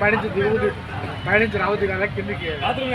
పైనుంచి దిగుడు పైనుంచి రావద్దు కదా కిందికి బాత్రూమ్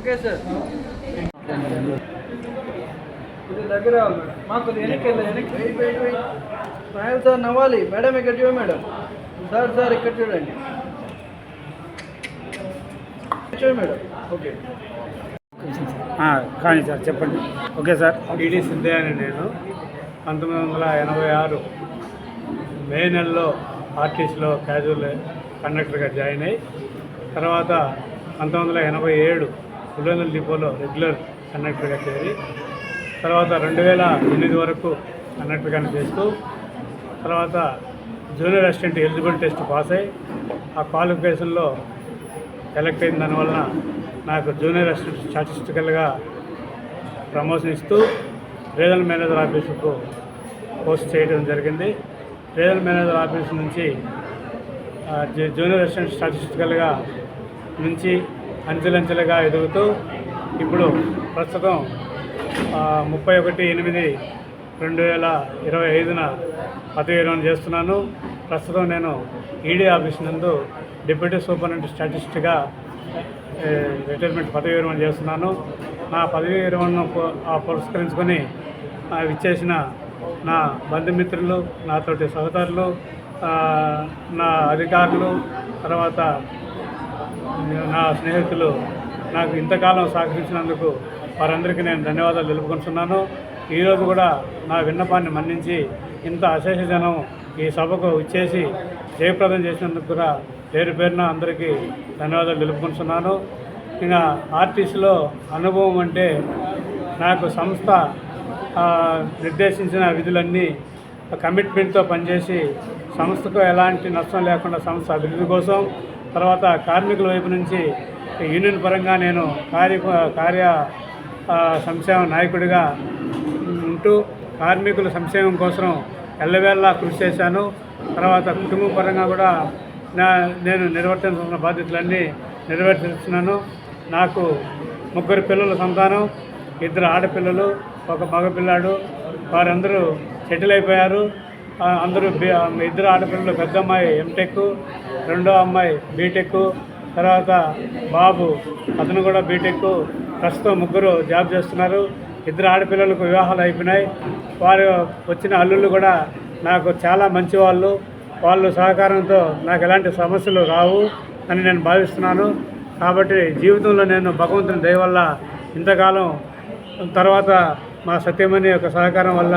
ఓకే సార్. ఇది దగ్గర మాకు వెనక్కి వెనక్కి wait wait wait smile sir నవ్వాలి. మేడం ఇక్కడ చూడండి మేడం. సార్ సార్ ఇక్కడ చూడండి. చూడండి మేడం. ఓకే. కానీ సార్ చెప్పండి. Okay sir. టీడీ సిద్ధయ్యని నేను పంతొమ్మిది వందల ఎనభై ఆరు మే నెలలో ఆర్టీసీలో క్యాజువల్ కండక్టర్గా జాయిన్ అయ్యి తర్వాత పంతొమ్మిది వందల ఎనభై ఏడు పులివెందుల డిపోలో రెగ్యులర్ కండక్టర్గా చేరి తర్వాత రెండు వేల ఎనిమిది వరకు కండక్టర్గానే చేస్తూ తర్వాత junior assistant eligible test pass అయ్యి ఆ క్వాలిఫికేషన్లో సెలెక్ట్ అయిన దానివలన నాకు జూనియర్ అసిస్టెంట్ స్టాటిస్టికల్గా ప్రమోషన్ ఇస్తూ రీజనల్ మేనేజర్ ఆఫీసుకు పోస్ట్ చేయడం జరిగింది. రీజనల్ మేనేజర్ ఆఫీస్ నుంచి జూ- జూనియర్ అసిస్టెంట్ స్టాటిస్టికల్గా నుంచి అంచెలంచెలుగా ఎదుగుతూ ఇప్పుడు ప్రస్తుతం ముప్పై ఒకటి ఎనిమిది రెండు వేల ఇరవై ఐదున పదవి చేస్తున్నాను. ప్రస్తుతం నేను ఈడీ ఆఫీస్ నందు డిప్యూటీ సూపరింటెండెంట్ స్టాటిస్ట్గా రిటైర్మెంట్ పదవి విరమణ చేస్తున్నాను. నా పదవి విరమణను పు- ఆ పురస్కరించుకొని ఇచ్చేసిన నా బంధుమిత్రులు నాతోటి సహచరులు నా అధికారులు తర్వాత నా స్నేహితులు నాకు ఇంతకాలం సహకరించినందుకు వారందరికీ నేను ధన్యవాదాలు తెలుపుకుంటున్నాను. ఈరోజు కూడా నా విన్నపాన్ని మన్నించి ఇంత అశేష జనం ఈ సభకు ఇచ్చేసి జయప్రదం చేసినందుకు కూడా పేరు పేరున అందరికీ ధన్యవాదాలు తెలుపుకుంటున్నాను. ఇక ఆర్టీసీలో అనుభవం అంటే నాకు సంస్థ నిర్దేశించిన విధులన్నీ కమిట్మెంట్తో పనిచేసి సంస్థకు ఎలాంటి నష్టం లేకుండా సంస్థ అభివృద్ధి కోసం తర్వాత కార్మికుల వైపు నుంచి యూనియన్ పరంగా నేను కార్య కార్య సంక్షేమ నాయకుడిగా ఉంటూ కార్మికుల సంక్షేమం కోసం ఎల్లవేళలా కృషి చేశాను. తర్వాత కుటుంబ పరంగా కూడా నా నేను నిర్వర్తించాల్సిన బాధ్యతలన్నీ నెరవేర్చున్నాను నాకు ముగ్గురు పిల్లల సంతానం ఇద్దరు ఆడపిల్లలు ఒక మగపిల్లాడు వారందరూ సెటిల్ అయిపోయారు. అందరూ ఇద్దరు ఆడపిల్లలు పెద్ద అమ్మాయి ఎంటెక్ రెండో అమ్మాయి బీటెక్ తర్వాత బాబు. అతను కూడా బీటెక్ ప్రస్తుతం ముగ్గురు జాబ్ చేస్తున్నారు. ఇద్దరు ఆడపిల్లలకు వివాహాలు అయిపోయినాయి. వారు వచ్చిన అల్లుళ్ళు కూడా నాకు చాలా మంచి వాళ్ళు వాళ్ళు సహకారంతో నాకు ఎలాంటి సమస్యలు రావు అని నేను భావిస్తున్నాను. కాబట్టి జీవితంలో నేను భగవంతుని దయ వల్ల ఇంతకాలం తర్వాత మా సత్యమణి యొక్క సహకారం వల్ల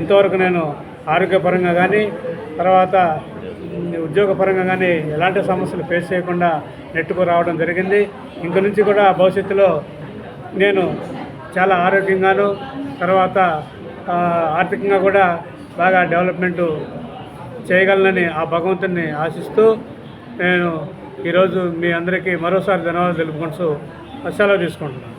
ఇంతవరకు నేను ఆరోగ్యపరంగా కానీ తర్వాత ఉద్యోగపరంగా కానీ ఎలాంటి సమస్యలు ఫేస్ చేయకుండా నెట్టుకు రావడం జరిగింది. ఇంక నుంచి కూడా భవిష్యత్తులో నేను చాలా ఆరోగ్యంగాను తర్వాత ఆర్థికంగా కూడా బాగా డెవలప్మెంటు చేయగలనని ఆ భగవంతుని ఆశిస్తూ నేను ఈరోజు మీ అందరికీ మరోసారి ధన్యవాదాలు తెలుపుకుంటూ సెలవు తీసుకుంటున్నాను.